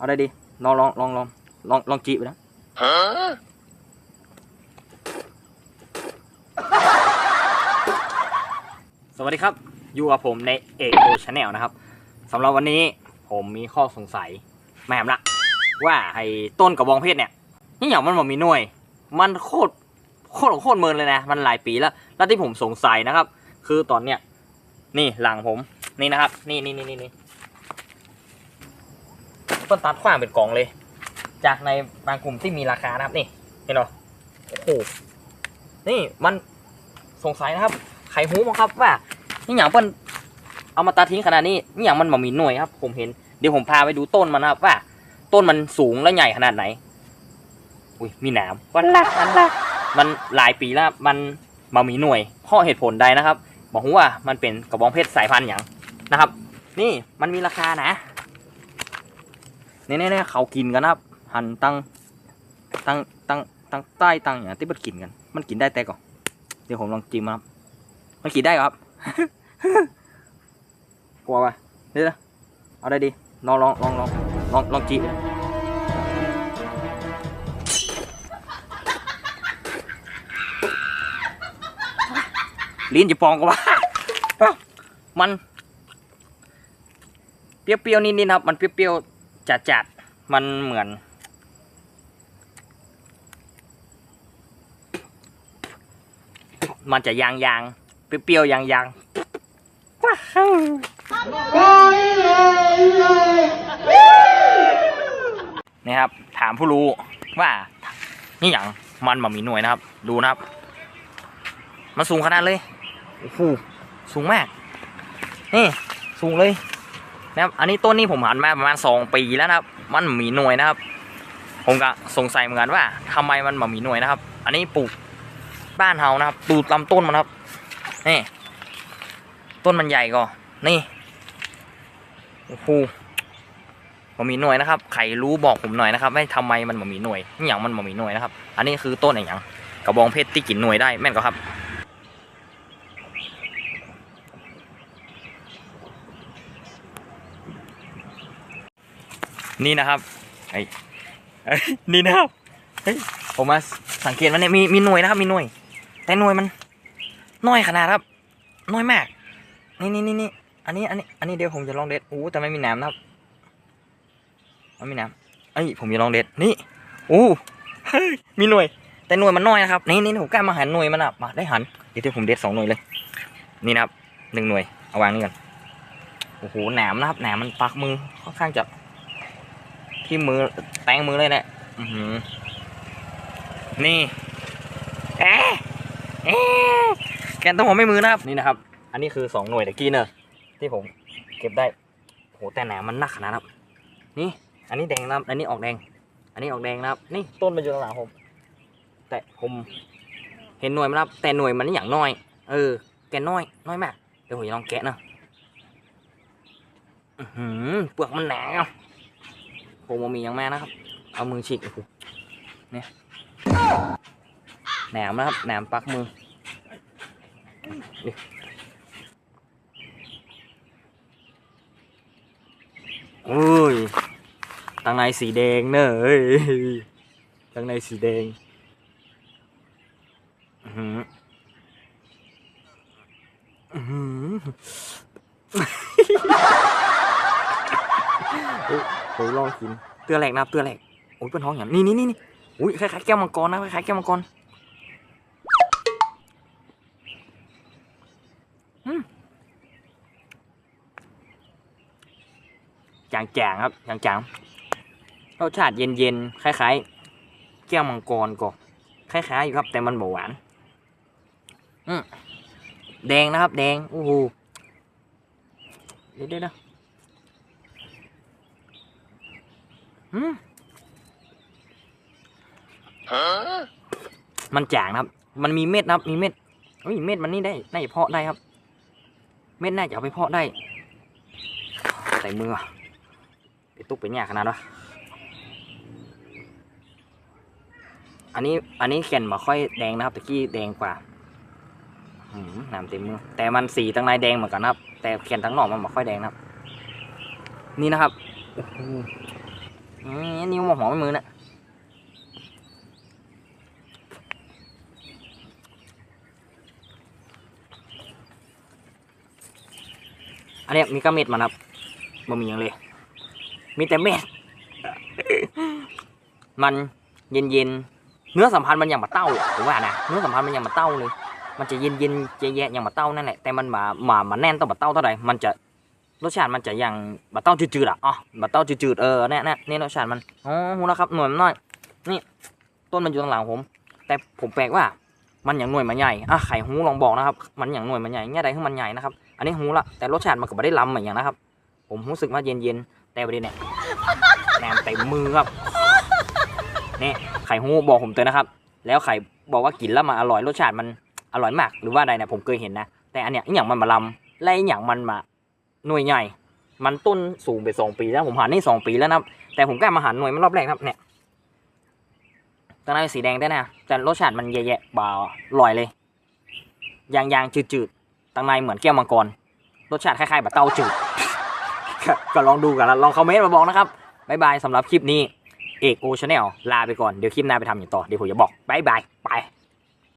เอาได้ดีลองลองลองลองลองลองจีบไปนะสวัสดีครับ อยู่กับผมในเอกโอชาแนลนะครับสำหรับวันนี้ผมมีข้อสงสัยแม่มละ ว่าไอ้ต้นกระบองเพชรเนี่ยนี่อย่างมันบ่มีหน่วย มันโคตรโคตรโคตรเมินเลยนะ มันหลายปีแล้ว แล้วที่ผมสงสัยนะครับ คือตอนเนี้ยนี่หลังผมนี่นะครับ นี่นี่นี่นี่ นี่ต้นตัดขว้างเป็นกล่องเลย จากในบางกลุ่มที่มีราคานะครับนี่เห็นเหรอโอ้โหนี่มันสงสัยนะครับใครหูมั้งครับว่านี่อย่างเปิ้นเอามาตัดทิ้งขนาดนี้นี่อย่างมันบ่มีหน่วยครับ ผมเห็นเดี๋ยวผมพาไปดูต้นมันนะครับว่า ต้นมันสูงและใหญ่ขนาดไหน อุ้ยมีหนามวันละวันละมันหลายปีแล้วครับมันบ่มีหน่วยเพราะเหตุผลใดนะครับ บอกว่ามันเป็นกระบองเพชรสายพันธุ์อย่างนะครับ นี่มันมีราคานะ เนี่ยๆเขากินกันนะครับ หันตั้งตั้งตั้งตั้งใต้ตั้งอย่างที่มันกินกัน มันกินได้แต่ก่อนเดี๋ยวผมลองจิ้มครับ มันขี่ได้ครับกลัวปะเดี๋ยวนะเอาได้ดีลองลองลองลองลองลองจีบลิ้นจะปองกว่ามัน เปรี้ยวๆนิดๆครับ มันเปรี้ยวๆ จัดๆมันเหมือน มันจะยางยางเปรี้ยวๆยางยางว้าวนี่ครับ ถามผู้รู้ว่านี่อย่างมันมามีหน่วยนะครับ ดูนะครับ มันสูงขนาดเลยโอ้โหสูงมากนี่สูงเลย นะครับอันนี้ต้นนี้ผมหันมาประมาณสองปีแล้วนะครับ มันมีหน่วยนะครับ ผมก็สงสัยเหมือนกันว่าทำไมมันมามีหน่วยนะครับ อันนี้ปลูกบ้านเฮานะครับดูลำต้นมันครับนี่ต้นมันใหญ่ก็นี่โอ้โหมันมีหน่วยนะครับใครรู้บอกผมหน่อยนะครับว่าทำไมมันมันมีหน่วยอย่างมันมันมีหน่วยนะครับ อันนี้คือต้นอะไรอย่างกระบองเพชรที่กินหน่วยได้แม่นก็ครับ นี่นะครับไอ้เอ้ยนี่นะครับเฮ้ยผมมาสังเกตมันเนี่ยมีมีหน่วยนะครับ มีหน่วย แต่หน่วยมันน้อยขนาดครับน้อยมาก นี่นี่นี่นี่อันนี้อันนี้อันนี้เดี๋ยวผมจะลองเด็ดโอ้แต่ไม่มีนามนะครับไม่มีนามเอ้ยผมจะลองเด็ดนี่โอ้เฮ้ยมีหน่วย แต่หน่วยมันน้อยนะครับนี่นี่ผมกล้ามาหันหน่วยมันอะมาได้หันเดี๋ยวเดี๋ยวผมเด็ดสองหน่วยเลย นี่นะครับหนึ่งหน่วยเอาวางนี่ก่อนโอ้โหหนามนะครับหนามมันปักมือค่อนข้างจะ ที่มือแตงมือเลยแหละนี่เอ๊ะแกนต้องผมไม่มือนะครับนี่นะครับ อันนี้คือสองหน่วยตะกี้เนอะที่ผมเก็บได้โหแต่แหนมมันหนักขนาดนะครับ นี่ อันนี้แดงนะครับ อันนี้ออกแดง อันนี้ออกแดงนะครับ นี่ต้นมันอยู่ข้างหลังผม แต่ผมเห็นหน่วยมันะครับ แต่หน่วยมันนี่อย่างน้อย เออ แกน้อยน้อยมาก เดี๋ยวผมจะลองแกะนะอือหือเปลือกมันหนา อะผมบ่มีอย่างแม่นะครับ เอามือฉีกโอ้โหแหนมนะครับแหนมปักมือโอ้ยตังในสีแดงเนอะเอ้ยตังในสีแดงอื้อหืออื้อหือ ยลองกินเตือแหลกนะเตือแหลกโอ้ยเป็นท้องอย่างนี่นี่นี่นี่อุ้ยคล้ายๆแก้วมังกรนะคล้ายๆแก้วมังกรจางๆครับจางๆรสชาติเย็นๆคล้ายๆ แก้วมังกรก็คล้ายๆอยู่ครับ แต่มันหวานแดงนะครับ แดงโอ้โหเดี๋ยวๆนะอื มมันจางนะครับ มันมีเม็ดนะครับ มีเม็ดเฮ้ยเม็ดมันนี่ได้น่าจะเพาะได้ครับ เม็ดน่าจะเอาไปเพาะได้ ใส่มือไปตุ๊กไปเนี่ยขนาดวะอันนี้อันนี้แก่นมาค่อยแดงนะครับตะกี้แดงกว่าหืมน้ำเต็มมือ แต่มันสีตั้งในแดงเหมือนกันนะครับ แต่แก่นทั้งนอกมันมาค่อยแดงนะครับ นี่นะครับ โอ้โหอืมนิ้วหมอไม่มือน่ะอันเนี้ยมีกระเม็ดมันครับมันมีอย่างเลย มีแต่เม็ด มันเย็นเย็นๆเนื้อสัมพันธ์มันอย่างมาเต้าอะผมว่านะเนื้อสัมพันธ์มันอย่างมาเต้าเลย มันจะเย็นเย็นๆแย่ๆอย่างมาเต้านั่นแหละแต่มันมามามาแน่นต้องมาเต้าเท่าไหร่มันจะ รสชาติมันจะอย่างมาเต้าจืดๆอะอ๋อมาเต้าจืดๆเออเนี่ยเนี่ยนี่รสชาติมันอ๋อหูแล้วครับหน่วยมันน้อย นี่ ต้นมันอยู่ข้างหลังผม แต่ผมแปลกว่ามันอย่างหน่วยมันใหญ่อะไข่หูลองบอกนะครับ มันอย่างหน่วยมันใหญ่แง่ใดให้มันใหญ่นะครับ อันนี้หูละแต่รสชาติมันก็ไม่ได้ล้ำเหมือนอย่างนะครับ ผมรู้สึกว่าเย็นๆแต่ประเด็นเนี่ยแหนมเต็มมือครับนี่ไข่หูบอกผมเตือนนะครับ แล้วไข่บอกว่ากินแล้วมันอร่อยรสชาติมันอร่อยมากหรือว่าใดเนี่ยผมเคยเห็นนะ แต่อันเนี้ยอย่างมันมาลำและอย่างมันมา หน่วยใหญ่ มันต้นสูงไปสองปีแล้วผมหานี่สองปีแล้วนะครับ แต่ผมก็มาหาหน่วยมันรอบแรกครับเนี่ยตอนนั้นเป็นสีแดงได้นะ แต่รสชาติมันแย่ๆบ่าอร่อยเลยยางยางๆจืดๆตังในเหมือนแก้วมังกร รสชาติคล้ายๆแบบเต้าจืด ก็ลองดูกันล้วลองคอมเมนต์มาบอกนะครับบ๊ายบายสำหรับคลิปนี้ เอกโอชาแนลลาไปก่อน เดี๋ยวคลิปหน้าไปทำอย่างต่อ เดี๋ยวผมจะบอกบ๊ายบายไป